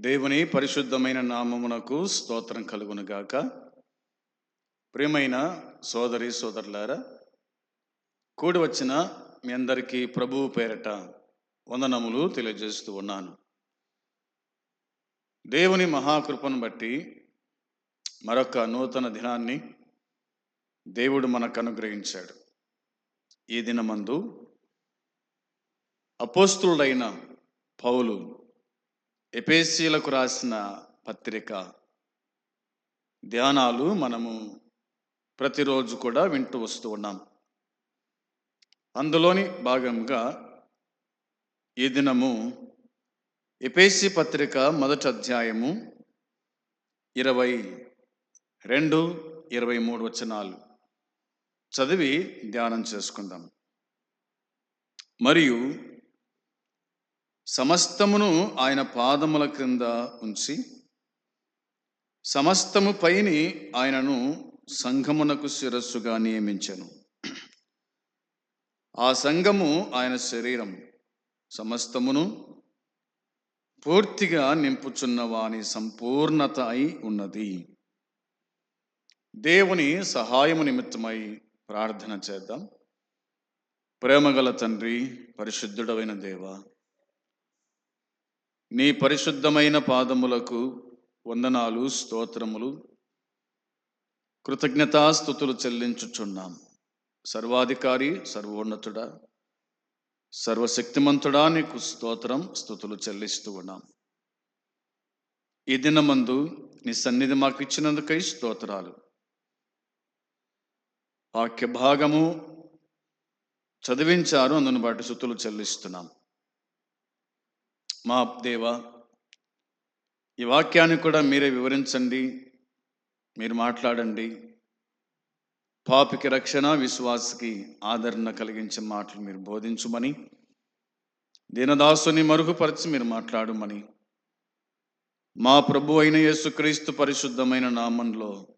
దేవుని పరిశుద్ధమైన నామమునకు స్తోత్రం కలుగునుగాక. ప్రియమైన సోదరి సోదరులారా కూడి వచ్చిన మీ అందరికీ ప్రభువు పేరట వందనములు తెలియజేస్తూ ఉన్నాను. దేవుని మహాకృపను బట్టి మరొక నూతన దినాన్ని దేవుడు మనకు అనుగ్రహించాడు. ఈ దినమందు అపోస్తుడైన పౌలు ఎపేసీలకు రాసిన పత్రిక ధ్యానాలు మనము ప్రతిరోజు కూడా వింటూ వస్తూ ఉన్నాం. అందులోని భాగంగా ఈ దినము ఎపేసి పత్రిక మొదటి అధ్యాయము ఇరవై రెండు ఇరవై మూడు వచనాలు చదివి ధ్యానం చేసుకుందాం. మరియు సమస్తమును ఆయన పాదముల క్రింద ఉంచి సమస్తము పైని ఆయనను సంఘమునకు శిరస్సుగా నియమించెను. ఆ సంఘము ఆయన శరీరం సమస్తమును పూర్తిగా నింపుచున్న వాని సంపూర్ణత అయి ఉన్నది. దేవుని సహాయము నిమిత్తమై ప్రార్థన చేద్దాం. ప్రేమగల తండ్రి పరిశుద్ధుడమైన దేవా నీ పరిశుద్ధమైన పాదములకు వందనాలు స్తోత్రములు. కృతజ్ఞతాస్థుతులు చెల్లించుచున్నాం. సర్వాధికారి సర్వోన్నతుడా సర్వశక్తిమంతుడా నీకు స్తోత్రం స్థుతులు చెల్లిస్తూ ఉన్నాం. ఈ దినమందు నీ సన్నిధి మాకు ఇచ్చినందుకై స్తోత్రాలు. వాక్య భాగము చదివించారు అందును బట్టి స్థుతులు చెల్లిస్తున్నాం. మా దేవ ఈ వాక్యాన్ని కూడా మీరే వివరించండి మీరు మాట్లాడండి. పాపికి రక్షణ విశ్వాసకి ఆదరణ కలిగించే మాటలు మీరు బోధించుమని దీనదాసుని మరుగుపరిచి మీరు మాట్లాడమని మా ప్రభు అయిన యేసుక్రీస్తు పరిశుద్ధమైన నామంలో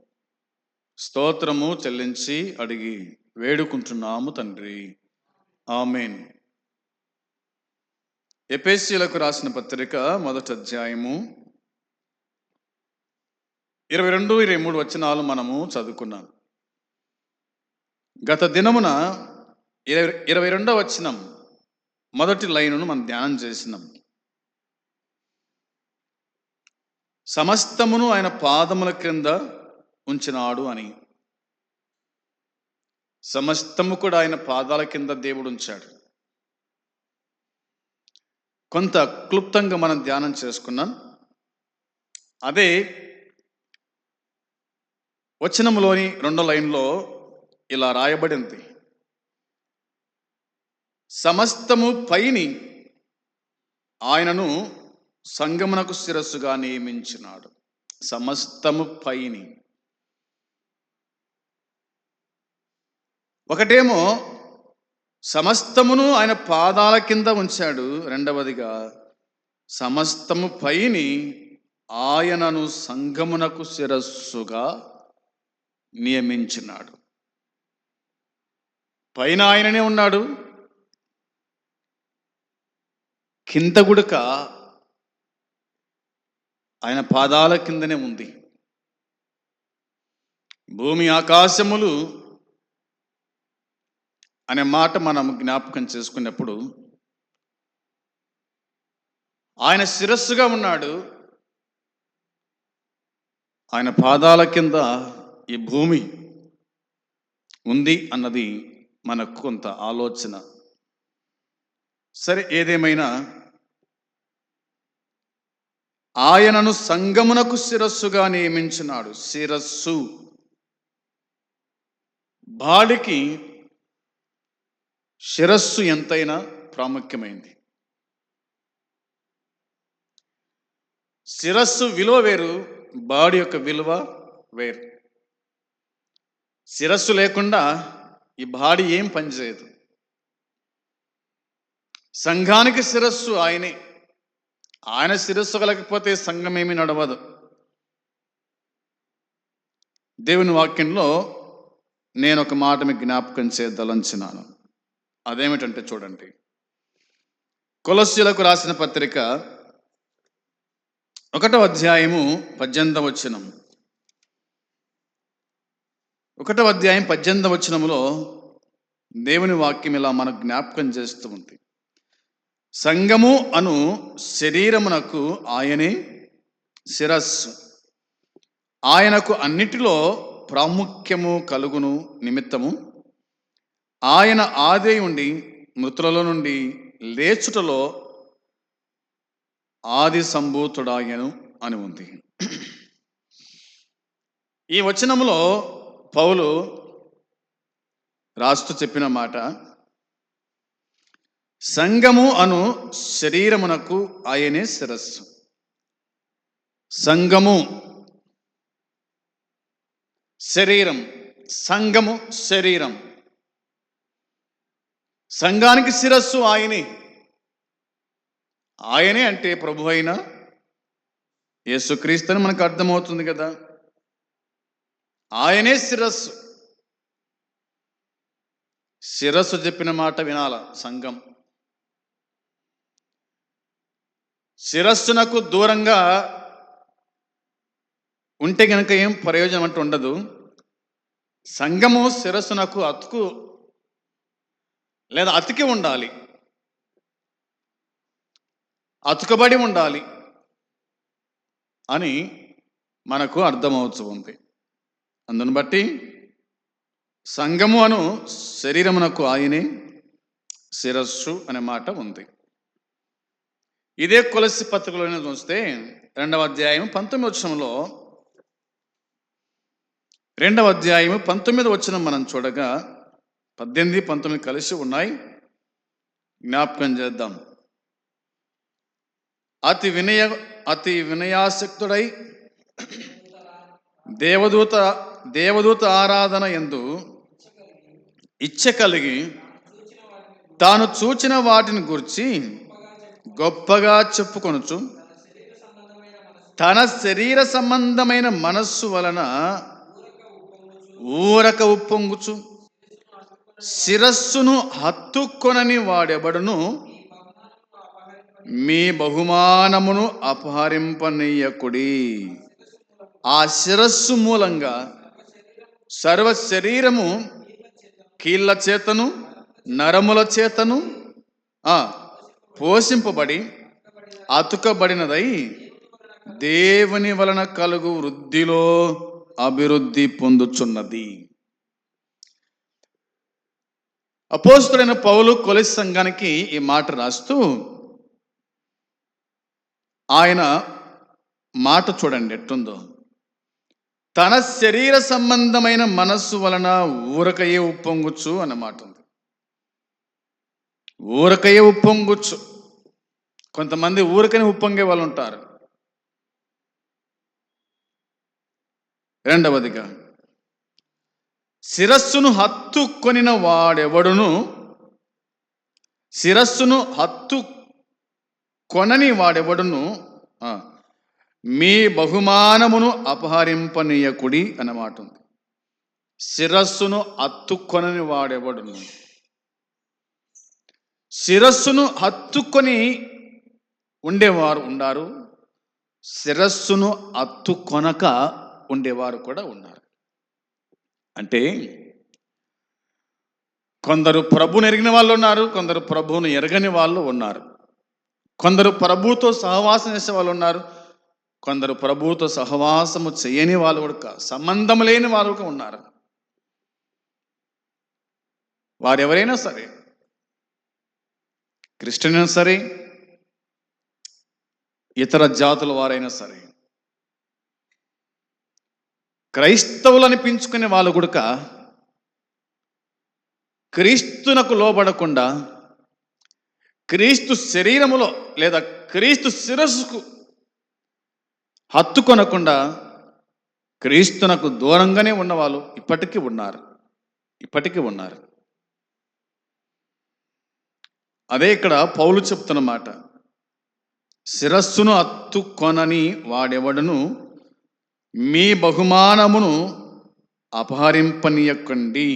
స్తోత్రము చెల్లించి అడిగి వేడుకుంటున్నాము తండ్రి. ఆమెన్. ఎపేసీలకు రాసిన పత్రిక మొదటి అధ్యాయము ఇరవై రెండు ఇరవై మూడు వచనాలు మనము చదువుకున్నాం. గత దినమున ఇరవై ఇరవై రెండవ వచనం మొదటి లైనును మనం ధ్యానం చేసినాం. సమస్తమును ఆయన పాదముల క్రింద ఉంచినాడు అని. సమస్తము కూడా ఆయన పాదాల కింద దేవుడు ఉంచాడు. కొంత క్లుప్తంగా మనం ధ్యానం చేసుకున్నాం. అదే వచనంలోని రెండో లైన్లో ఇలా రాయబడింది. సమస్తము పైని ఆయనను సంగమునకు శిరస్సుగా నియమించినాడు. సమస్తము పైని. ఒకటేమో సమస్తమును ఆయన పాదాల కింద ఉంచాడు. రెండవదిగా సమస్తము పైని ఆయనను సంగమునకు శిరస్సుగా నియమించినాడు. పైన ఆయననే ఉన్నాడు. కింద గుడక ఆయన పాదాల కిందనే ఉంది. భూమి ఆకాశములు అనే మాట మనం జ్ఞాపకం చేసుకున్నప్పుడు ఆయన శిరస్సుగా ఉన్నాడు. ఆయన పాదాల కింద ఈ భూమి ఉంది అన్నది మనకు కొంత ఆలోచన. సరే ఏదేమైనా ఆయనను సంగమునకు శిరస్సుగా నియమించినాడు. శిరస్సు. బాడికి శిరస్సు ఎంతైనా ప్రాముఖ్యమైంది. శిరస్సు విలువ వేరు బాడీ యొక్క విలువ వేరు. శిరస్సు లేకుండా ఈ బాడీ ఏం పనిచేయదు. సంఘానికి శిరస్సు ఆయనే. ఆయన శిరస్సు కలకపోతే సంఘం ఏమీ నడవదు. దేవుని వాక్యంలో నేను ఒక మాట మీకు జ్ఞాపకం చేయదలంచినాను అదేమిటంటే చూడండి. కొలస్యులకు రాసిన పత్రిక ఒకటో అధ్యాయము పద్దెనిమిదవ వచనం. ఒకటో అధ్యాయం పద్దెనిమిదవ వచనములో దేవుని వాక్యం ఇలా మనకు జ్ఞాపకం చేస్తూ ఉంది. సంగము అను శరీరమునకు ఆయనే శిరస్సు. ఆయనకు అన్నిటిలో ప్రాముఖ్యము కలుగును నిమిత్తము ఆయన ఆదే ఉండి మృతులలో నుండి లేచుటలో ఆది సంభూతుడాయను అని ఉంది. ఈ వచనములో పౌలు రాస్తూ చెప్పిన మాట సంగము అను శరీరమునకు ఆయనే శిరస్సు. సంగము శరీరం సంగము శరీరం. సంఘానికి శిరస్సు ఆయనే. ఆయనే అంటే ప్రభు అయిన యేసుక్రీస్తు అని మనకు అర్థమవుతుంది కదా. ఆయనే శిరస్సు. శిరస్సు చెప్పిన మాట వినాల సంఘం? శిరస్సునకు దూరంగా ఉంటే గనక ఏం ప్రయోజనం అంటూ ఉండదు. సంఘము శిరస్సునకు అతుకు లేదా అతికి ఉండాలి. అతుకబడి ఉండాలి అని మనకు అర్థమవుతూ ఉంది. అందును బట్టి సంగము అను శరీరమునకు ఆయనే శిరస్సు అనే మాట ఉంది. ఇదే కొలసి పత్రికలోనే చూస్తే రెండవ అధ్యాయం పంతొమ్మిది వచ్చంలో రెండవ అధ్యాయం పంతొమ్మిది వచ్చిన మనం చూడగా పద్దెనిమిది పంతొమ్మిది కలిసి ఉన్నాయి. జ్ఞాపకం చేద్దాం. అతి వినయ అతి వినయాసక్తుడై దేవదూత దేవదూత ఆరాధన ఎందు ఇచ్చ కలిగి తాను చూచిన వాటిని గురించి గొప్పగా చెప్పుకొనుచు తన శరీర సంబంధమైన మనస్సు వలన ఊరక ఉప్పొంగుచు. శిరస్సును హత్తుకొనని వాడెవడును? మీ బహుమానమును అపహరింపనీయకుడి. ఆ శిరస్సు మూలంగా సర్వ శరీరము కీళ్ళ చేతను నరముల చేతను పోషింపబడి అతుకబడినదై దేవుని వలన కలుగు వృద్ధిలో అభివృద్ధి పొందుచున్నది. అపోస్తుడైన పౌలు కొలెస్ సంఘానికి ఈ మాట రాస్తూ ఆయన మాట చూడండి ఎట్టుందో తన శరీర సంబంధమైన మనస్సు వలన ఊరకయే ఉప్పొంగుచ్చు అన్న మాట ఉంది. ఊరకయే ఉప్పొంగుచ్చు. కొంతమంది ఊరకనే ఉప్పొంగే వాళ్ళు ఉంటారు రెండవదిగా శిరస్సును హత్తుకొనిన వాడెవడును? శిరస్సును హత్తు కొనని వాడెవడును మీ బహుమానమును అపహరింపనీయకుడి అన్నమాట ఉంది. శిరస్సును హత్తుకొనని వాడెవడును? శిరస్సును హత్తుకొని ఉండేవారు ఉండారు. శిరస్సును హత్తుకొనక ఉండేవారు కూడా ఉన్నారు. అంటే కొందరు ప్రభుని ఎరిగిన వాళ్ళు ఉన్నారు కొందరు ప్రభువును ఎరగని వాళ్ళు ఉన్నారు. కొందరు ప్రభువుతో సహవాసం చేసే వాళ్ళు ఉన్నారు కొందరు ప్రభువుతో సహవాసము చేయని వాళ్ళు కూడా సంబంధం లేని వారు కూడా ఉన్నారు. వారెవరైనా సరే క్రిస్టియన్ సరే ఇతర జాతుల వారైనా సరే క్రైస్తవులు అనిపించుకునే వాళ్ళు గుడక క్రీస్తునకు లోబడకుండా క్రీస్తు శరీరములో లేదా క్రీస్తు శిరస్సుకు హత్తుకొనకుండా క్రీస్తునకు దూరంగానే ఉన్నవాళ్ళు ఇప్పటికీ ఉన్నారు. ఇప్పటికీ ఉన్నారు. అదే ఇక్కడ పౌలు చెప్తున్నమాట శిరస్సును హత్తుకొనని వాడెవడను? మీ బహుమానమును అపహరింపనీయకండి.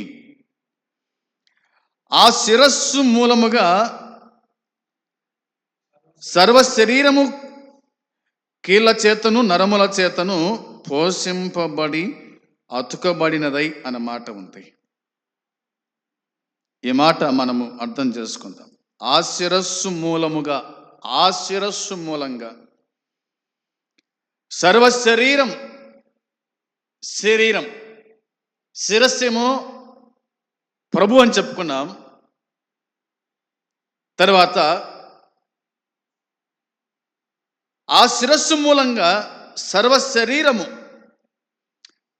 ఆ శిరస్సు మూలముగా సర్వ శరీరము కీళ్ళ చేతను నరముల చేతను పోషింపబడి అతుకబడినదై అన్న మాట ఉంది. ఈ మాట మనము అర్థం చేసుకుందాం. ఆ శిరస్సు మూలముగా ఆ శిరస్సు మూలంగా సర్వ శరీరం శరీరం. శిరస్సేమో ప్రభు అని చెప్పుకున్నాం. తర్వాత ఆ శిరస్సు మూలంగా సర్వ శరీరము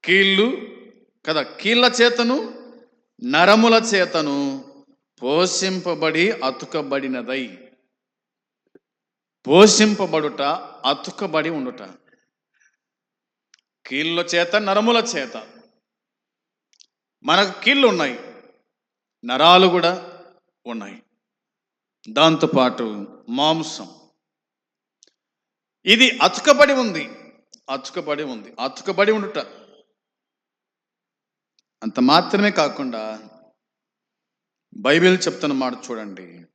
కీళ్ళు కదా కీళ్ళ చేతను నరముల చేతను పోషింపబడి అతుకబడినదై. పోషింపబడుట అతుకబడి ఉండుట. కీళ్ళ చేత నరముల చేత. మనకు కీళ్ళు ఉన్నాయి నరాలు కూడా ఉన్నాయి. దాంతోపాటు మాంసం. ఇది అతుకబడి ఉంది అతుకబడి ఉంది అతుకబడి ఉండుట. అంత మాత్రమే కాకుండా బైబిల్ చెప్తున్న మాట చూడండి.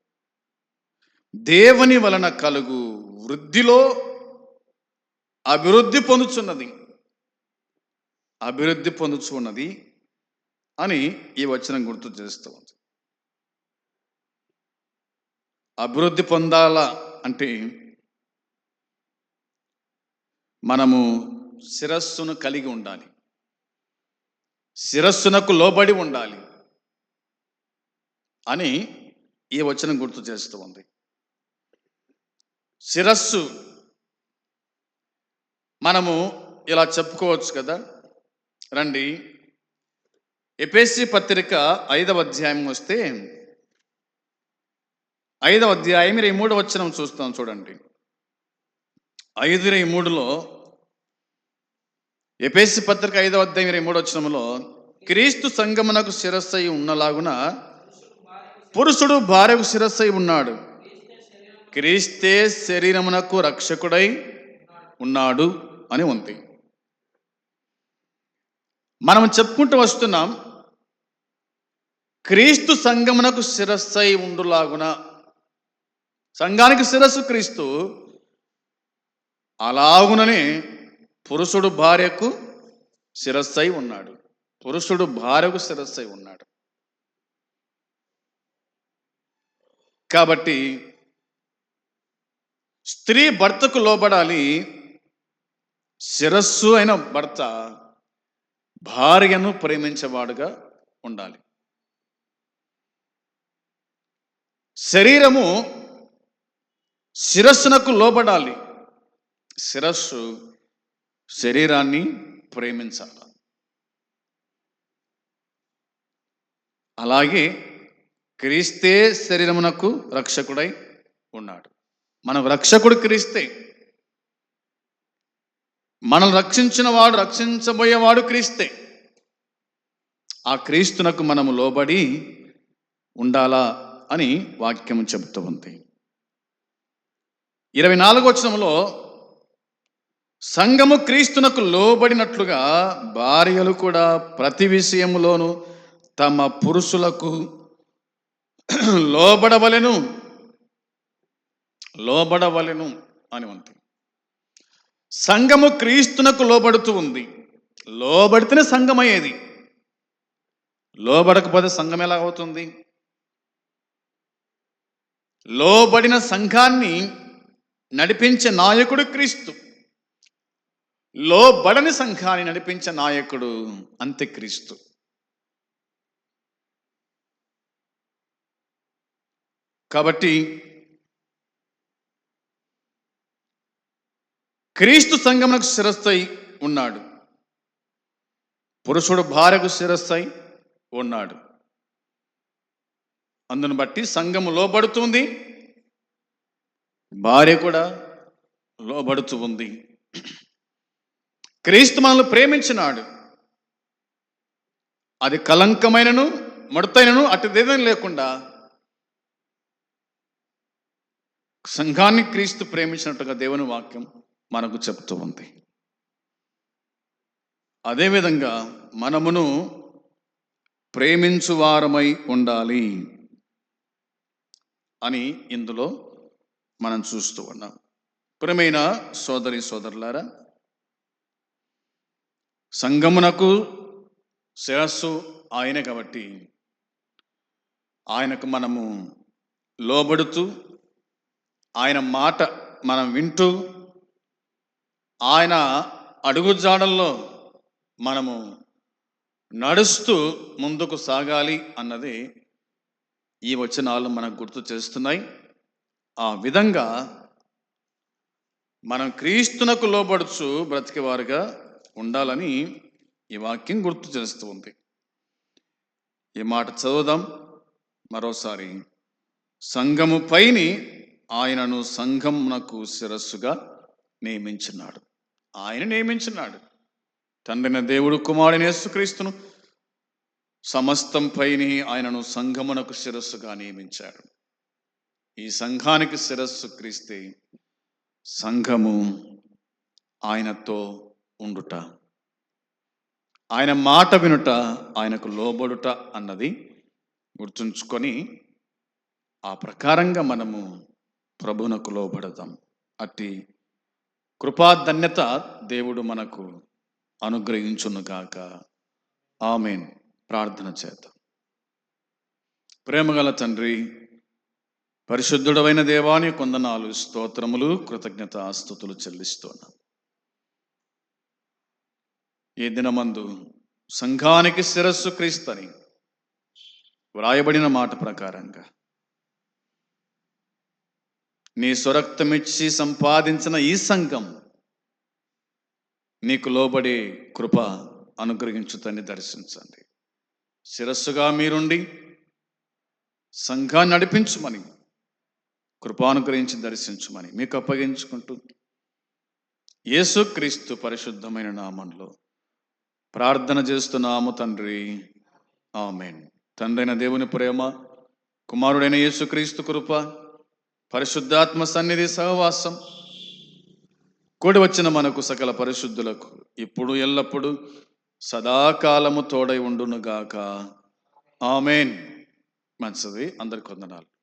దేవుని వలన కలుగు వృద్ధిలో అభివృద్ధి పొందుచున్నది. అభివృద్ధి పొందుచున్నది అని ఈ వచనం గుర్తు చేస్తూ ఉంది. అభివృద్ధి పొందాలా అంటే మనము శిరస్సును కలిగి ఉండాలి. శిరస్సునకు లోబడి ఉండాలి అని ఈ వచనం గుర్తు చేస్తూ ఉంది. శిరస్సు మనము ఇలా చెప్పుకోవచ్చు కదా రండి. ఎపిఎస్సి పత్రిక ఐదవ అధ్యాయం వస్తే ఐదవ అధ్యాయం ఇరవై మూడు వచనం చూస్తాం చూడండి. ఐదు ఇరవై మూడులో ఎపిఎస్సి పత్రిక ఐదవ అధ్యాయం ఇరవై మూడు వచ్చినంలో క్రీస్తు సంగమునకు శిరస్సై ఉన్నలాగున పురుషుడు భార్యకు శిరస్సై ఉన్నాడు. క్రీస్తే శరీరమునకు రక్షకుడై ఉన్నాడు అని ఉంది. మనం చెప్పుకుంటూ వస్తున్నాం క్రీస్తు సంగమునకు శిరస్సై ఉండులాగున. సంఘానికి శిరస్సు క్రీస్తు అలాగుననే పురుషుడు భార్యకు శిరస్సై ఉన్నాడు. పురుషుడు భార్యకు శిరస్సై ఉన్నాడు. కాబట్టి స్త్రీ భర్తకు లోబడాలి శిరస్సు అయిన భర్త భార్యను ప్రేమించేవాడుగా ఉండాలి. శరీరము శిరస్సునకు లోబడాలి. శిరస్సు శరీరాన్ని ప్రేమించాలి. అలాగే క్రీస్తే శరీరమునకు రక్షకుడై ఉన్నాడు. మనం రక్షకుడు క్రీస్తే మనల్ని రక్షించిన వాడు రక్షించబోయేవాడు క్రీస్తే. ఆ క్రీస్తునకు మనము లోబడి ఉండాలా అని వాక్యం చెబుతూ ఉంది. ఇరవై నాలుగు వచనంలో సంఘము క్రీస్తునకు లోబడినట్లుగా భార్యలు కూడా ప్రతి విషయంలోనూ తమ పురుషులకు లోబడవలెను లోబడవలెను అని ఉంది. సంఘము క్రీస్తునకు లోబడుతూ ఉంది. లోబడితేనే సంఘం అయ్యేది లోబడకపోతే సంఘం ఎలా అవుతుంది? లోబడిన సంఘాన్ని నడిపించే నాయకుడు క్రీస్తు. లోబడని సంఘాన్ని నడిపించే నాయకుడు అంత్యక్రీస్తు. కాబట్టి క్రీస్తు సంగమునకు శిరస్థై ఉన్నాడు. పురుషుడు భార్యకు శిరస్థై ఉన్నాడు. అందును బట్టి సంఘము లోబడుతుంది. భార్య కూడా లోబడుతూ ఉంది. క్రీస్తు మనల్ని ప్రేమించినాడు. అది కలంకమైనను మడతైనను అటుదేదం లేకుండా సంఘాన్ని క్రీస్తు ప్రేమించినట్టుగా దేవుని వాక్యం మనకు చెప్తూ ఉంది. అదేవిధంగా మనమును ప్రేమించువారమై ఉండాలి అని ఇందులో మనం చూస్తూ ఉన్నాం. ప్రియమైన సోదరి సోదరులారా సంగమునకు శిరస్సు ఆయన కాబట్టి ఆయనకు మనము లోబడుతూ ఆయన మాట మనం వింటూ ఆయన అడుగుజాడల్లో మనము నడుస్తూ ముందుకు సాగాలి అన్నది ఈ వచనాలు మనకు గుర్తు చేస్తున్నాయి. ఆ విధంగా మనం క్రీస్తునకు లోబడుచు బ్రతికేవారుగా ఉండాలని ఈ వాక్యం గుర్తు చేస్తూ ఉంది. ఈ మాట చదువుదాం. మరోసారి సంఘము పైని ఆయనను సంఘమునకు శిరస్సుగా నియమించినాడు. ఆయన నియమించినాడు. తండ్రిన దేవుడు కుమారుని యేసుక్రీస్తును సమస్తం పైని ఆయనను సంఘమునకు శిరస్సుగా నియమించాడు. ఈ సంఘానికి శిరస్సు క్రీస్తే సంఘము ఆయనతో ఉండుట. ఆయన మాట వినుట ఆయనకు లోబడుట అన్నది గుర్తుంచుకొని ఆ ప్రకారంగా మనము ప్రభునకు లోబడదాం అట్టి కృపాధన్యత దేవుడు మనకు అనుగ్రహించునుగాక ఆమెన్. ప్రార్థన చేత ప్రేమగల తండ్రి పరిశుద్ధుడమైన దేవాని కొందనాలు స్తోత్రములు కృతజ్ఞత ఆస్తుతులు చెల్లిస్తున్నాం. ఈ దినమందు సంఘానికి శిరస్సు క్రీస్తని వ్రాయబడిన మాట ప్రకారంగా నీ స్వరక్తమిచ్చి సంపాదించిన ఈ సంఘం నీకు లోబడి కృప అనుగ్రహించుతని దర్శించండి. శిరస్సుగా మీరుండి సంఘాన్ని నడిపించుమని కృపానుగ్రహించి దర్శించుమని మీకు అప్పగించుకుంటూ యేసుక్రీస్తు పరిశుద్ధమైన నామంలో ప్రార్థన చేస్తున్నాము తండ్రి. ఆమెన్. తండ్రైన దేవుని ప్రేమ కుమారుడైన యేసుక్రీస్తు కృప పరిశుద్ధాత్మ సన్నిధి సహవాసం. కూడి వచ్చిన మనకు సకల పరిశుద్ధులకు ఇప్పుడు ఎల్లప్పుడు సదాకాలము తోడై ఉండునుగాక. ఆమెన్. మంచిది. అందరికి వందనాలు.